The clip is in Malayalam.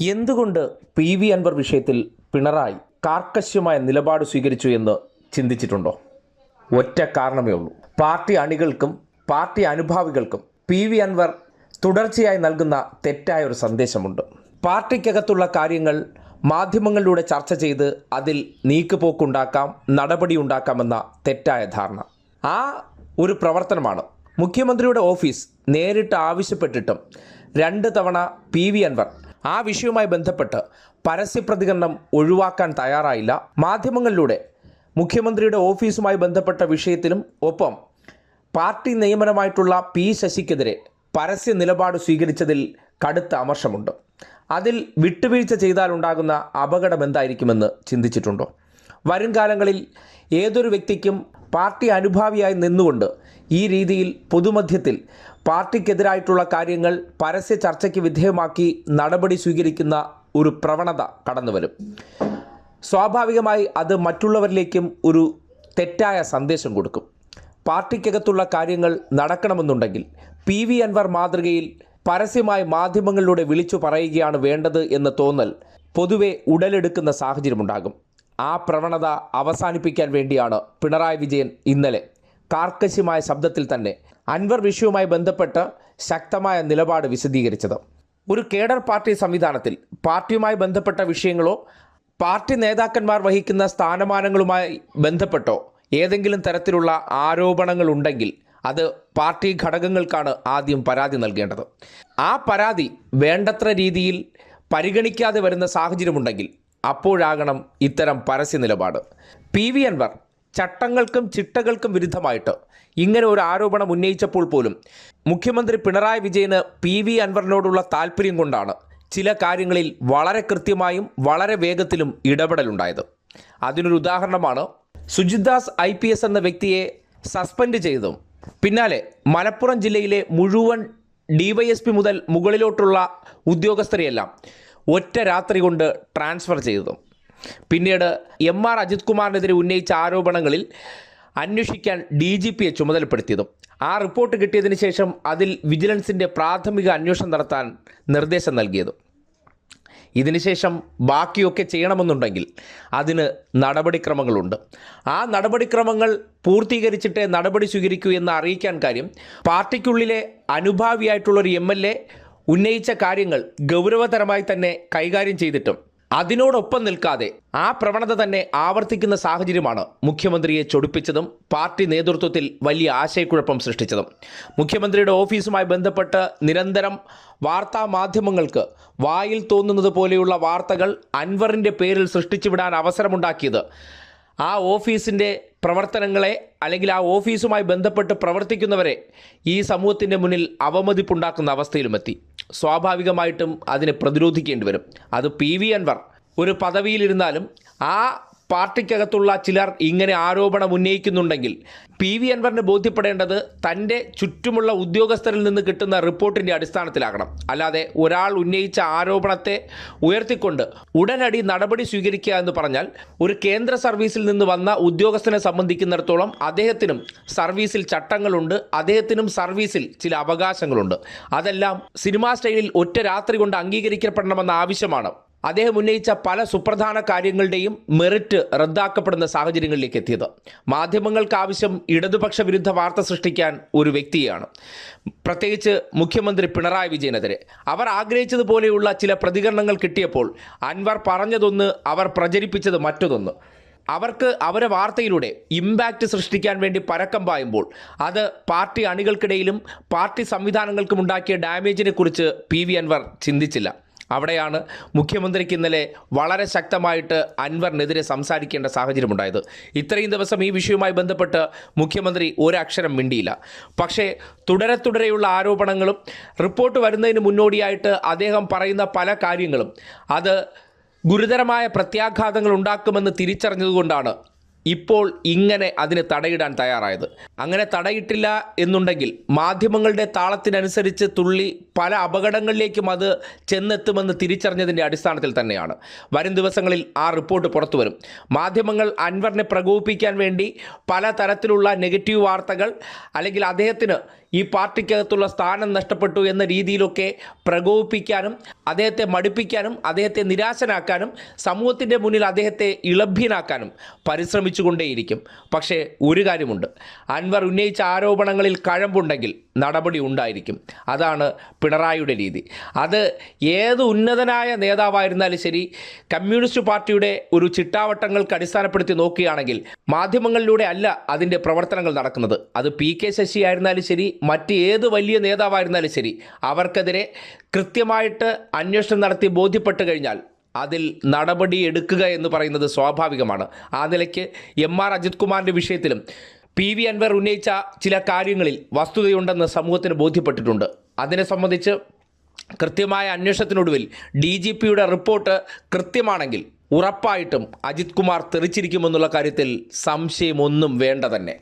എന്തുകൊണ്ട് പി വി അൻവർ വിഷയത്തിൽ പിണറായി കാർക്കശ്യമായ നിലപാട് സ്വീകരിച്ചു എന്ന് ചിന്തിച്ചിട്ടുണ്ടോ? ഒറ്റ കാരണമേ ഉള്ളൂ. പാർട്ടി അണികൾക്കും പാർട്ടി അനുഭാവികൾക്കും പി വി അൻവർ തുടർച്ചയായി നൽകുന്ന തെറ്റായ ഒരു സന്ദേശമുണ്ട്. പാർട്ടിക്കകത്തുള്ള കാര്യങ്ങൾ മാധ്യമങ്ങളിലൂടെ ചർച്ച ചെയ്ത് അതിൽ നീക്കുപോക്കുണ്ടാക്കാം നടപടി ഉണ്ടാക്കാമെന്ന തെറ്റായ ധാരണ. ആ ഒരു പ്രവർത്തനമാണ് മുഖ്യമന്ത്രിയുടെ ഓഫീസ് നേരിട്ട് ആവശ്യപ്പെട്ടിട്ടും രണ്ട് തവണ പി വി അൻവർ ആ വിഷയവുമായി ബന്ധപ്പെട്ട് പരസ്യപ്രതികരണം ഒഴിവാക്കാൻ തയ്യാറായില്ല. മാധ്യമങ്ങളിലൂടെ മുഖ്യമന്ത്രിയുടെ ഓഫീസുമായി ബന്ധപ്പെട്ട വിഷയത്തിലും ഒപ്പം പാർട്ടി നിയമനമായിട്ടുള്ള പി ശശിക്കെതിരെ പരസ്യ നിലപാട് സ്വീകരിച്ചതിൽ കടുത്ത അമർഷമുണ്ട്. അതിൽ വിട്ടുവീഴ്ച ചെയ്താലുണ്ടാകുന്ന അപകടം എന്തായിരിക്കുമെന്ന് ചിന്തിച്ചിട്ടുണ്ടോ? വരും കാലങ്ങളിൽ ഏതൊരു വ്യക്തിക്കും പാർട്ടി അനുഭാവിയായി നിന്നുകൊണ്ട് ഈ രീതിയിൽ പൊതുമധ്യത്തിൽ പാർട്ടിക്കെതിരായിട്ടുള്ള കാര്യങ്ങൾ പരസ്യ ചർച്ചയ്ക്ക് വിധേയമാക്കി നടപടി സ്വീകരിക്കുന്ന ഒരു പ്രവണത കടന്നുവരും. സ്വാഭാവികമായി അത് മറ്റുള്ളവരിലേക്കും ഒരു തെറ്റായ സന്ദേശം കൊടുക്കും. പാർട്ടിക്കകത്തുള്ള കാര്യങ്ങൾ നടക്കണമെന്നുണ്ടെങ്കിൽ പി വി അൻവർ മാതൃകയിൽ പരസ്യമായി മാധ്യമങ്ങളിലൂടെ വിളിച്ചു പറയുകയാണ് വേണ്ടത് എന്ന തോന്നൽ പൊതുവെ ഉടലെടുക്കുന്ന സാഹചര്യമുണ്ടാകും. ആ പ്രവണത അവസാനിപ്പിക്കാൻ വേണ്ടിയാണ് പിണറായി വിജയൻ ഇന്നലെ കാർക്കശ്യമായ ശബ്ദത്തിൽ തന്നെ അൻവർ വിഷയവുമായി ബന്ധപ്പെട്ട് ശക്തമായ നിലപാട് വിശദീകരിച്ചത്. ഒരു കേഡർ പാർട്ടി സംവിധാനത്തിൽ പാർട്ടിയുമായി ബന്ധപ്പെട്ട വിഷയങ്ങളോ പാർട്ടി നേതാക്കന്മാർ വഹിക്കുന്ന സ്ഥാനമാനങ്ങളുമായി ബന്ധപ്പെട്ടോ ഏതെങ്കിലും തരത്തിലുള്ള ആരോപണങ്ങൾ ഉണ്ടെങ്കിൽ അത് പാർട്ടി ഘടകങ്ങൾക്കാണ് ആദ്യം പരാതി നൽകേണ്ടത്. ആ പരാതി വേണ്ടത്ര രീതിയിൽ പരിഗണിക്കാതെ വരുന്ന സാഹചര്യമുണ്ടെങ്കിൽ അപ്പോഴാകണം ഇത്തരം പരസ്യ നിലപാട്. പി. വി. അൻവർ ചട്ടങ്ങൾക്കും ചിട്ടകൾക്കും വിരുദ്ധമായിട്ട് ഇങ്ങനെ ഒരു ആരോപണം ഉന്നയിച്ചപ്പോൾ പോലും മുഖ്യമന്ത്രി പിണറായി വിജയന് പി. വി. അൻവറിനോടുള്ള താല്പര്യം കൊണ്ടാണ് ചില കാര്യങ്ങളിൽ വളരെ കൃത്യമായും വളരെ വേഗത്തിലും ഇടപെടലുണ്ടായത്. അതിനൊരു ഉദാഹരണമാണ് സുജിത്ദാസ് ഐ പി എസ് എന്ന വ്യക്തിയെ സസ്പെൻഡ് ചെയ്തതും പിന്നാലെ മലപ്പുറം ജില്ലയിലെ മുഴുവൻ ഡിവൈഎസ്പി മുതൽ മുകളിലോട്ടുള്ള ഉദ്യോഗസ്ഥരെയെല്ലാം ഒറ്റ രാത്രി കൊണ്ട് ട്രാൻസ്ഫർ ചെയ്തു. പിന്നീട് എം ആർ അജിത് കുമാറിനെതിരെ ഉന്നയിച്ച ആരോപണങ്ങളിൽ അന്വേഷിക്കാൻ ഡി ജി പിയെ ചുമതലപ്പെടുത്തിയതും. ആ റിപ്പോർട്ട് കിട്ടിയതിന് ശേഷം അതിൽ വിജിലൻസിന്റെ പ്രാഥമിക അന്വേഷണം നടത്താൻ നിർദ്ദേശം നൽകിയതും. ഇതിനുശേഷം ബാക്കിയൊക്കെ ചെയ്യണമെന്നുണ്ടെങ്കിൽ അതിന് നടപടിക്രമങ്ങളുണ്ട്. ആ നടപടിക്രമങ്ങൾ പൂർത്തീകരിച്ചിട്ടേ നടപടി സ്വീകരിക്കൂ എന്ന് അറിയിക്കാൻ കാര്യം പാർട്ടിക്കുള്ളിലെ അനുഭാവിയായിട്ടുള്ളൊരു എം എൽ എ ഉന്നയിച്ച കാര്യങ്ങൾ ഗൗരവതരമായി തന്നെ കൈകാര്യം ചെയ്തിട്ടും അതിനോടൊപ്പം നിൽക്കാതെ ആ പ്രവണത തന്നെ ആവർത്തിക്കുന്ന സാഹചര്യമാണ് മുഖ്യമന്ത്രിയെ ചൊടിപ്പിച്ചതും പാർട്ടി നേതൃത്വത്തിൽ വലിയ ആശയക്കുഴപ്പം സൃഷ്ടിച്ചതും. മുഖ്യമന്ത്രിയുടെ ഓഫീസുമായി ബന്ധപ്പെട്ട് നിരന്തരം വാർത്താ മാധ്യമങ്ങൾക്ക് വായിൽ തോന്നുന്നത് പോലെയുള്ള വാർത്തകൾ അൻവറിന്റെ പേരിൽ സൃഷ്ടിച്ചുവിടാൻ അവസരമുണ്ടാക്കിയത്. ആ ഓഫീസിന്റെ പ്രവർത്തനങ്ങളെ അല്ലെങ്കിൽ ആ ഓഫീസുമായി ബന്ധപ്പെട്ട് പ്രവർത്തിക്കുന്നവരെ ഈ സമൂഹത്തിന്റെ മുന്നിൽ അവമതിപ്പുണ്ടാക്കുന്ന അവസ്ഥയിലുമെത്തി. സ്വാഭാവികമായിട്ടും അതിനെ പ്രതിരോധിക്കേണ്ടി വരും. അത് പി വി അൻവർ ഒരു പദവിയിലിരുന്നാലും ആ പാർട്ടിക്കകത്തുള്ള ചിലർ ഇങ്ങനെ ആരോപണം ഉന്നയിക്കുന്നുണ്ടെങ്കിൽ പി വി അൻവറിന് ബോധ്യപ്പെടേണ്ടത് തന്റെ ചുറ്റുമുള്ള ഉദ്യോഗസ്ഥരിൽ നിന്ന് കിട്ടുന്ന റിപ്പോർട്ടിന്റെ അടിസ്ഥാനത്തിലാകണം. അല്ലാതെ ഒരാൾ ഉന്നയിച്ച ആരോപണത്തെ ഉയർത്തിക്കൊണ്ട് ഉടനടി നടപടി സ്വീകരിക്കുക എന്ന് പറഞ്ഞാൽ ഒരു കേന്ദ്ര സർവീസിൽ നിന്ന് വന്ന ഉദ്യോഗസ്ഥനെ സംബന്ധിക്കുന്നിടത്തോളം അദ്ദേഹത്തിനും സർവീസിൽ ചട്ടങ്ങളുണ്ട് അദ്ദേഹത്തിനും സർവീസിൽ ചില അവകാശങ്ങളുണ്ട്. അതെല്ലാം സിനിമാ സ്റ്റൈലിൽ ഒറ്റ രാത്രി കൊണ്ട് അംഗീകരിക്കപ്പെടണമെന്ന ആവശ്യമാണ്. അദ്ദേഹം ഉന്നയിച്ച പല സുപ്രധാന കാര്യങ്ങളുടെയും മെറിറ്റ് റദ്ദാക്കപ്പെടുന്ന സാഹചര്യങ്ങളിലേക്ക് എത്തിയത്. മാധ്യമങ്ങൾക്ക് ആവശ്യം ഇടതുപക്ഷ വിരുദ്ധ വാർത്ത സൃഷ്ടിക്കാൻ ഒരു വ്യക്തിയാണ് പ്രത്യേകിച്ച് മുഖ്യമന്ത്രി പിണറായി വിജയനെതിരെ. അവർ ആഗ്രഹിച്ചതുപോലെയുള്ള ചില പ്രതികരണങ്ങൾ കിട്ടിയപ്പോൾ അൻവർ പറഞ്ഞതൊന്ന് അവർ പ്രചരിപ്പിച്ചത് മറ്റൊന്ന് അവർക്ക് അവരെ വാർത്തയിലൂടെ ഇമ്പാക്റ്റ് സൃഷ്ടിക്കാൻ വേണ്ടി പരക്കം പായുമ്പോൾ അത് പാർട്ടി അണികൾക്കിടയിലും പാർട്ടി സംവിധാനങ്ങൾക്കും ഉണ്ടാക്കിയ ഡാമേജിനെ കുറിച്ച് പി വി അൻവർ ചിന്തിച്ചില്ല. അവിടെയാണ് മുഖ്യമന്ത്രിക്ക് ഇന്നലെ വളരെ ശക്തമായിട്ട് അൻവറിനെതിരെ സംസാരിക്കേണ്ട സാഹചര്യമുണ്ടായത്. ഇത്രയും ദിവസം ഈ വിഷയവുമായി ബന്ധപ്പെട്ട് മുഖ്യമന്ത്രി ഒരക്ഷരം മിണ്ടിയില്ല. പക്ഷേ തുടരെ തുടരെയുള്ള ആരോപണങ്ങളും റിപ്പോർട്ട് വരുന്നതിന് മുന്നോടിയായിട്ട് അദ്ദേഹം പറയുന്ന പല കാര്യങ്ങളും അത് ഗുരുതരമായ പ്രത്യാഘാതങ്ങൾ ഉണ്ടാക്കുമെന്ന് തിരിച്ചറിഞ്ഞതുകൊണ്ടാണ് ഇപ്പോൾ ഇങ്ങനെ അതിന് തടയിടാൻ തയ്യാറായത്. അങ്ങനെ തടയിട്ടില്ല എന്നുണ്ടെങ്കിൽ മാധ്യമങ്ങളുടെ താളത്തിനനുസരിച്ച് തുള്ളി പല അപകടങ്ങളിലേക്കും അത് ചെന്നെത്തുമെന്ന് തിരിച്ചറിഞ്ഞതിന്റെ അടിസ്ഥാനത്തിൽ തന്നെയാണ്. വരും ദിവസങ്ങളിൽ ആ റിപ്പോർട്ട് പുറത്തു വരും. മാധ്യമങ്ങൾ അൻവറിനെ പ്രകോപിപ്പിക്കാൻ വേണ്ടി പല തരത്തിലുള്ള നെഗറ്റീവ് വാർത്തകൾ അല്ലെങ്കിൽ അദ്ദേഹത്തിന് ഈ പാർട്ടിക്കകത്തുള്ള സ്ഥാനം നഷ്ടപ്പെട്ടു എന്ന രീതിയിലൊക്കെ പ്രകോപിപ്പിക്കാനും അദ്ദേഹത്തെ മടുപ്പിക്കാനും അദ്ദേഹത്തെ നിരാശനാക്കാനും സമൂഹത്തിന്റെ മുന്നിൽ അദ്ദേഹത്തെ ഇളഭ്യനാക്കാനും പരിശ്രമിച്ചുകൊണ്ടേയിരിക്കും. പക്ഷേ ഒരു കാര്യമുണ്ട്. അൻവർ ഉന്നയിച്ച ആരോപണങ്ങളിൽ കഴമ്പുണ്ടെങ്കിൽ നടപടി ഉണ്ടായിരിക്കും. അതാണ് പിണറായിയുടെ രീതി. അത് ഏത് ഉന്നതനായ നേതാവായിരുന്നാലും ശരി കമ്മ്യൂണിസ്റ്റ് പാർട്ടിയുടെ ഒരു ചിട്ടാവട്ടങ്ങൾക്ക് അടിസ്ഥാനപ്പെടുത്തി നോക്കുകയാണെങ്കിൽ മാധ്യമങ്ങളിലൂടെ അല്ല അതിന്റെ പ്രവർത്തനങ്ങൾ നടക്കുന്നത്. അത് പി കെ ശശി ആയിരുന്നാലും ശരി മറ്റ് ഏത് വലിയ നേതാവായിരുന്നാലും ശരി അവർക്കെതിരെ കൃത്യമായിട്ട് അന്വേഷണം നടത്തി ബോധ്യപ്പെട്ട് കഴിഞ്ഞാൽ അതിൽ നടപടി എടുക്കുക എന്ന് പറയുന്നത് സ്വാഭാവികമാണ്. ആ നിലയ്ക്ക് എം ആർ അജിത് കുമാറിന്റെ വിഷയത്തിലും പി വി അൻവർ ഉന്നയിച്ച ചില കാര്യങ്ങളിൽ വസ്തുതയുണ്ടെന്ന് സമൂഹത്തിന് ബോധ്യപ്പെട്ടിട്ടുണ്ട്. അതിനെ സംബന്ധിച്ച് കൃത്യമായ അന്വേഷണത്തിനൊടുവിൽ ഡി ജി പിയുടെ റിപ്പോർട്ട് കൃത്യമാണെങ്കിൽ ഉറപ്പായിട്ടും അജിത് കുമാർ തെറിച്ചിരിക്കുമെന്നുള്ള കാര്യത്തിൽ സംശയമൊന്നും വേണ്ട തന്നെ.